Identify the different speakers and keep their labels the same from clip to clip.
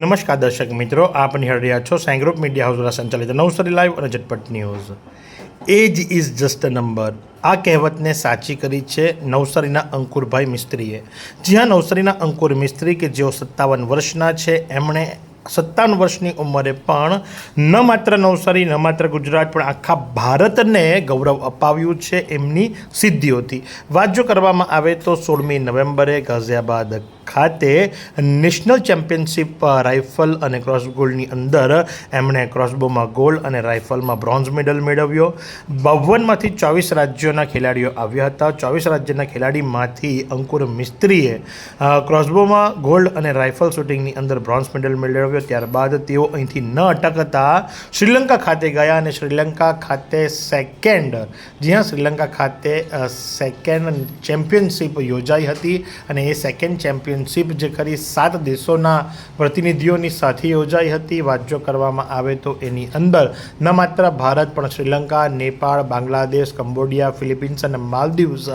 Speaker 1: નમસ્કાર દર્શક મિત્રો, આપ નિહાળી રહ્યા છો સાઈ મીડિયા હાઉસ દ્વારા સંચાલિત નવસારી લાઈવ અને ઝટપટ news. Age is just number. આ કહેવતને સાચી કરી છે નવસારીના અંકુરભાઈ મિસ્ત્રીએ. જ્યાં નવસારીના અંકુર મિસ્ત્રી કે જેઓ સત્તાવન વર્ષના છે, એમણે સત્તાવન વર્ષની ઉંમરે પણ ન માત્ર નવસારી, ન માત્ર ગુજરાત, પણ આખા ભારતને ગૌરવ અપાવ્યું છે એમની સિદ્ધિઓથી. વાત જો કરવામાં આવે તો સોળમી નવેમ્બરે ગાઝિયાબાદ ખાતે નેશનલ ચેમ્પિયનશિપ રાઇફલ અને ક્રોસ ગોલ્ડની અંદર એમણે ક્રોસબોમાં ગોલ્ડ અને રાઇફલમાં બ્રોન્ઝ મેડલ મેળવ્યો. બાવનમાંથી ચોવીસ રાજ્યોના ખેલાડીઓ આવ્યા હતા. ચોવીસ રાજ્યના ખેલાડીમાંથી અંકુર મિસ્ત્રીએ ક્રોસબોમાં ગોલ્ડ અને રાઇફલ શૂટિંગની અંદર બ્રોન્ઝ મેડલ મેળવ્યો. ત્યારબાદ તેઓ અહીંથી ન અટકતા શ્રીલંકા ખાતે ગયા અને શ્રીલંકા ખાતે સેકન્ડ, જ્યાં શ્રીલંકા ખાતે સેકન્ડ ચેમ્પિયનશિપ યોજાઈ હતી અને એ સેકન્ડ ચેમ્પિયનશિપ જે ખરી સાત દેશોના પ્રતિનિધિઓની સાથે યોજાઈ હતી. વાત જો કરવામાં આવે તો એની અંદર ન માત્ર ભારત, પણ શ્રીલંકા, નેપાળ, બાંગ્લાદેશ, કંબોડિયા, ફિલિપિન્સ અને માલદીવ્સ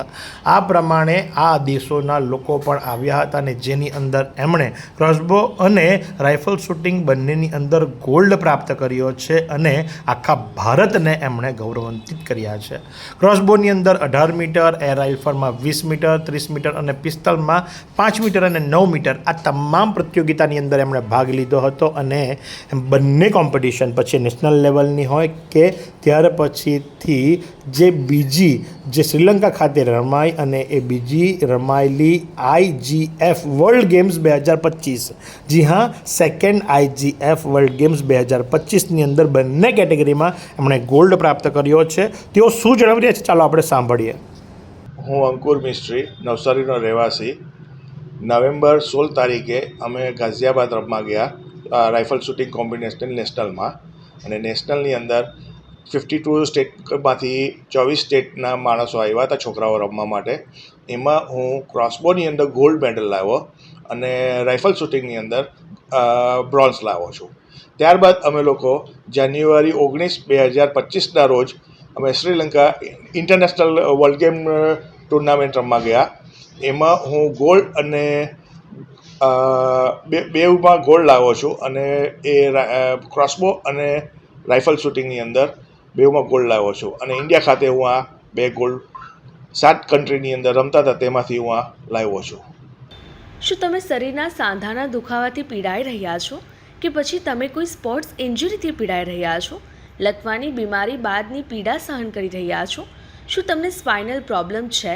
Speaker 1: આ પ્રમાણે આ દેશોના લોકો પણ આવ્યા હતા અને જેની અંદર એમણે ક્રોસબો અને રાઇફલ શૂટિંગ બંનેની અંદર ગોલ્ડ પ્રાપ્ત કર્યો છે અને આખા ભારતને એમણે ગૌરવાન્વિત કર્યા છે. ક્રોસબોની અંદર અઢાર મીટર એર રાઇફલમાં વીસ મીટર, ત્રીસ મીટર અને પિસ્તલમાં પાંચ મીટર અને નવ મીટર આ તમામ પ્રતિયોગિતાની અંદર એમણે ભાગ લીધો હતો અને બંને કોમ્પિટિશન પછી નેશનલ લેવલની હોય કે ત્યાર પછીથી જે બીજી જે શ્રીલંકા ખાતે રમાઈ અને એ બીજી રમાયેલી આઈજીએફ વર્લ્ડ ગેમ્સ બે હજાર પચીસ. જી હા સેકન્ડ આઈજીએફ વર્લ્ડ ગેમ્સ બે હજાર પચીસની અંદર બંને કેટેગરીમાં એમણે ગોલ્ડ પ્રાપ્ત કર્યો છે. તેઓ શું જણાવી રહ્યા છે? ચાલો આપણે સાંભળીએ.
Speaker 2: હું અંકુર મિસ્ત્રી, નવસારીનો રહેવાસી. નવેમ્બર સોળ તારીખે અમે ગાઝિયાબાદ રમવા ગયા રાઇફલ શૂટિંગ કોમ્બિનેશનલ નેશનલમાં. અને નેશનલની અંદર ફિફ્ટી ટુ સ્ટેટમાંથી ચોવીસ સ્ટેટના માણસો આવ્યા હતા છોકરાઓ રમવા માટે. એમાં હું ક્રોસબોની અંદર ગોલ્ડ મેડલ લાવ્યો અને રાઇફલ શૂટિંગની અંદર બ્રોન્ઝ લાવ્યો છું. ત્યારબાદ અમે લોકો જાન્યુઆરી ઓગણીસ બે હજાર પચીસના રોજ અમે Sri Lanka international world game tournament રમવા ગયા. એમાં હું ગોલ્ડ અને બે, બેઉમાં ગોલ્ડ લાવ્યો છું અને એ ક્રોસબો અને રાઇફલ શૂટિંગની અંદર બેઉમાં ગોલ્ડ લાવ્યો છું. અને ઇન્ડિયા ખાતે હું આ બે ગોલ્ડ સાત કન્ટ્રીની અંદર રમતા હતા તેમાંથી હું આ લાવ્યો છું.
Speaker 3: શું તમે શરીરના સાંધાના દુખાવાથી પીડાઈ રહ્યા છો? કે પછી તમે કોઈ સ્પોર્ટ્સ ઇન્જરીથી પીડાઈ રહ્યા છો? લકવાની બીમારી બાદની પીડા સહન કરી રહ્યા છો? શું તમને સ્પાઇનલ પ્રોબ્લેમ છે?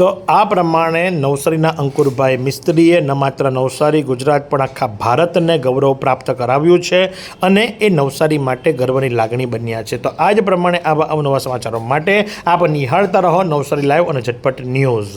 Speaker 1: તો આ પ્રમાણે નવસારીના અંકુરભાઈ મિસ્ત્રીએ ન માત્ર નવસારી, ગુજરાત, પણ આખા ભારતને ગૌરવ પ્રાપ્ત કરાવ્યું છે અને એ નવસારી માટે ગર્વની લાગણી બન્યા છે. તો આ જ પ્રમાણે આવા અવનવા સમાચારો માટે આપ નિહાળતા રહો નવસારી લાઈવ અને ઝટપટ ન્યૂઝ.